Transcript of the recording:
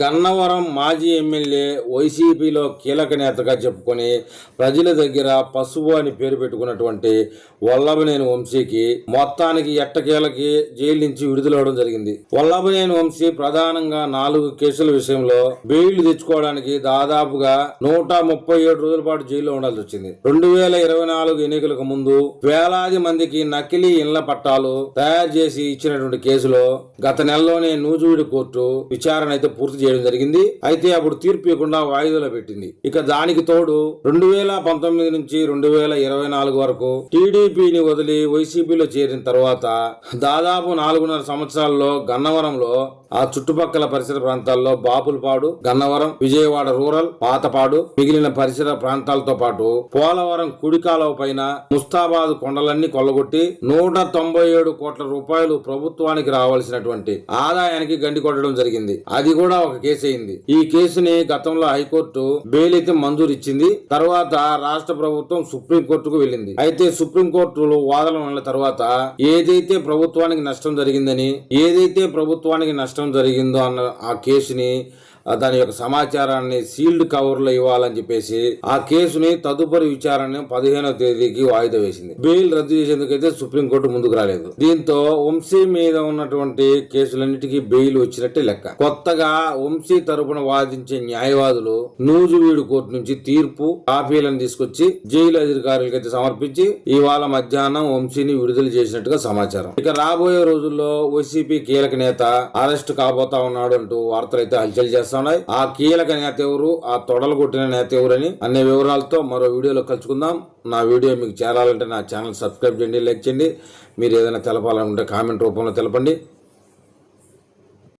గన్నవరం మాజీ ఎమ్మెల్యే వైసీపీలో కీలక నేతగా చెప్పుకొని ప్రజల దగ్గర పశువు అని పేరు పెట్టుకున్నటువంటి వల్లభనేని వంశీకి మొత్తానికి ఎట్టకేలకి జైలు నుంచి విడుదలవడం జరిగింది. వల్లభనేని వంశీ ప్రధానంగా నాలుగు కేసుల విషయంలో బెయిల్ తెచ్చుకోవడానికి దాదాపుగా నూట ముప్పై ఏడు రోజుల పాటు జైల్లో ఉండాల్సి వచ్చింది. రెండు వేల ఇరవై నాలుగు ఎన్నికలకు ముందు వేలాది మందికి నకిలీ ఇళ్ళ పట్టాలు తయారు చేసి ఇచ్చినటువంటి కేసులో గత నెలలోనే నూజువీడి కోర్టు విచారణ అయితే పూర్తి చేయడం జరిగింది. అయితే అప్పుడు తీర్పు ఇవ్వకుండా వాయిదాలో పెట్టింది. ఇక దానికి తోడు రెండు వేల పంతొమ్మిది నుంచి రెండు వేల ఇరవై నాలుగు వరకు టీడీపీని వదిలి వైసీపీలో చేరిన తర్వాత దాదాపు నాలుగున్నర సంవత్సరాల్లో గన్నవరంలో ఆ చుట్టుపక్కల పరిసర ప్రాంతాల్లో బాపులపాడు గన్నవరం విజయవాడ రూరల్ పాతపాడు మిగిలిన పరిసర ప్రాంతాలతో పాటు పోలవరం కుడికాలవ పైన ముస్తాబాద్ కొండలన్నీ కొల్లగొట్టి నూట తొంభై ఏడు కోట్ల రూపాయలు ప్రభుత్వానికి రావాల్సినటువంటి ఆదాయానికి గండి కొట్టడం జరిగింది. అది కూడా ఒక కేసు అయింది. ఈ కేసుని గతంలో హైకోర్టు బెయిల్ అయితే మంజూరు ఇచ్చింది తర్వాత రాష్ట్ర ప్రభుత్వం సుప్రీం కోర్టుకు వెళ్ళింది. అయితే సుప్రీం కోర్టులో వాదన ఉన్న తర్వాత ఏదైతే ప్రభుత్వానికి నష్టం జరిగిందని ఏదైతే ప్రభుత్వానికి నష్టం జరిగిందో అన్న ఆ కేసుని దాని యొక్క సమాచారాన్ని సీల్డ్ కవర్లో ఇవ్వాలని చెప్పేసి ఆ కేసుని తదుపరి విచారణ పదిహేనవ తేదీకి వాయిదా వేసింది. బెయిల్ రద్దు చేసేందుకైతే సుప్రీంకోర్టు ముందుకు రాలేదు. దీంతో వంశీ మీద ఉన్నటువంటి కేసులన్నిటికీ బెయిల్ వచ్చినట్టే లెక్క. కొత్తగా వంశీ తరపున వాదించే న్యాయవాదులు నూజువీడు కోర్టు నుంచి తీర్పు కాపీలను తీసుకొచ్చి జైలు అధికారులకైతే అయితే సమర్పించి ఇవాళ మధ్యాహ్నం వంశీని విడుదల చేసినట్టుగా సమాచారం. ఇక రాబోయే రోజుల్లో వైసీపీ కీలక నేత అరెస్ట్ కాబోతా ఉన్నాడు అంటూ వార్తలు అయితే హల్చల్ చేస్తున్నాయి. ఆ కీలక నేత ఎవరు ఆ తొడలు కొట్టిన నేత ఎవరని అనే వివరాలతో మరో వీడియోలో కలుసుకుందాం. నా వీడియో మీకు చేరాలంటే నా ఛానల్ సబ్స్క్రైబ్ చేయండి లైక్ చేయండి. మీరు ఏదైనా తెలపాలనుకుంటే కామెంట్ రూపంలో తెలపండి.